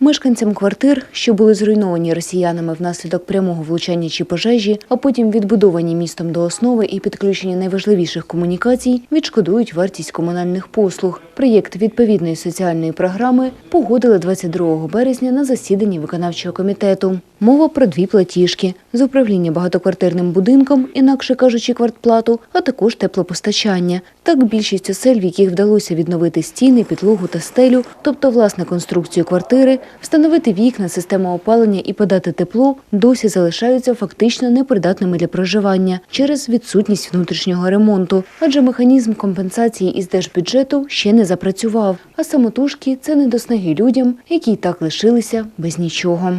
Мешканцям квартир, що були зруйновані росіянами внаслідок прямого влучання чи пожежі, а потім відбудовані містом до основи і підключення найважливіших комунікацій, відшкодують вартість комунальних послуг. Проєкт відповідної соціальної програми погодили 22 березня на засіданні виконавчого комітету. Мова про дві платіжки з управління багатоквартирним будинком, інакше кажучи, квартплату, а також теплопостачання. Так більшість осель, в яких вдалося відновити стіни, підлогу та стелю, тобто власне конструкцію квартири, встановити вікна, систему опалення і подати тепло, досі залишаються фактично непридатними для проживання через відсутність внутрішнього ремонту, адже механізм компенсації із держбюджету ще не запрацював. А самотужки це не до снаги людям, які й так лишилися без нічого.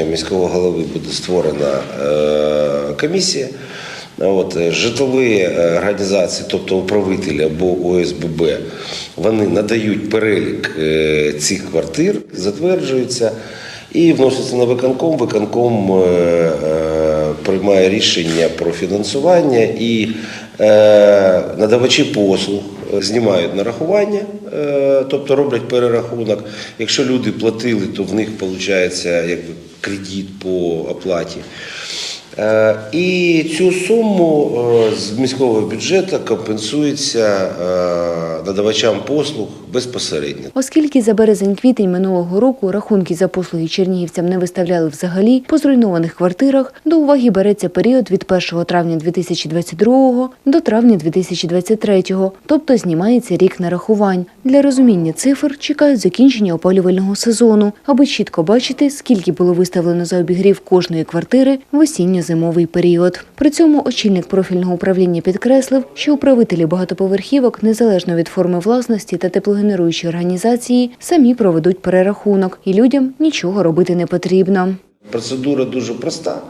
Розпорядженням міського голови буде створена е, комісія. От, е, житлові е, організації, тобто управителі або ОСББ, вони надають перелік цих квартир, затверджуються і вносяться на виконком. Виконком приймає рішення про фінансування і надавачі послуг знімають нарахування, тобто роблять перерахунок. Якщо люди платили, то в них виходить якби кредит по оплаті. Е, І цю суму е, з міського бюджету компенсується е, надавачам послуг безпосередньо. Оскільки за березень-квітень минулого року рахунки за послуги чернігівцям не виставляли взагалі, по зруйнованих квартирах до уваги береться період від 1 травня 2022 до травня 2023, тобто знімається рік нарахувань. Для розуміння цифр чекають закінчення опалювального сезону, аби чітко бачити, скільки було виставлено за обігрів кожної квартири в осінньо-зимовий період. При цьому очільник профільного управління підкреслив, що управителі багатоповерхівок, незалежно від форми власності та теплогенеруючі організації, самі проведуть перерахунок, і людям нічого робити не потрібно. Процедура дуже проста.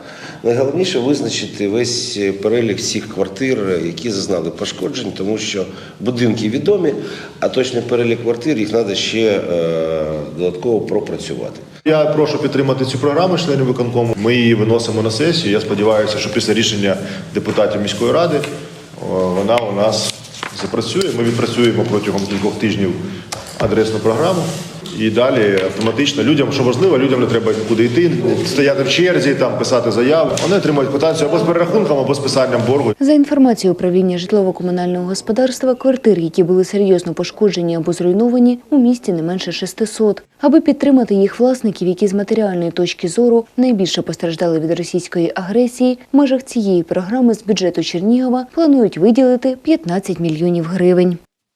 Найголовніше визначити весь перелік всіх квартир, які зазнали пошкоджень, тому що будинки відомі, а точний перелік квартир їх треба ще е, додатково пропрацювати. Я прошу підтримати цю програму членів виконкому. Ми її виносимо на сесію. Я сподіваюся, що після рішення депутатів міської ради вона у нас запрацює. Ми відпрацюємо протягом кількох тижнів адресну програму. І далі автоматично людям, що важливо, людям не треба нікуди йти, стояти в черзі, там писати заяву. Вони отримують квитанцію або з перерахунком, або з писанням боргу. За інформацією управління житлово-комунального господарства, квартир, які були серйозно пошкоджені або зруйновані, у місті не менше 600. Аби підтримати їх власників, які з матеріальної точки зору найбільше постраждали від російської агресії, в межах цієї програми з бюджету Чернігова планують виділити 15 мільйонів гривень.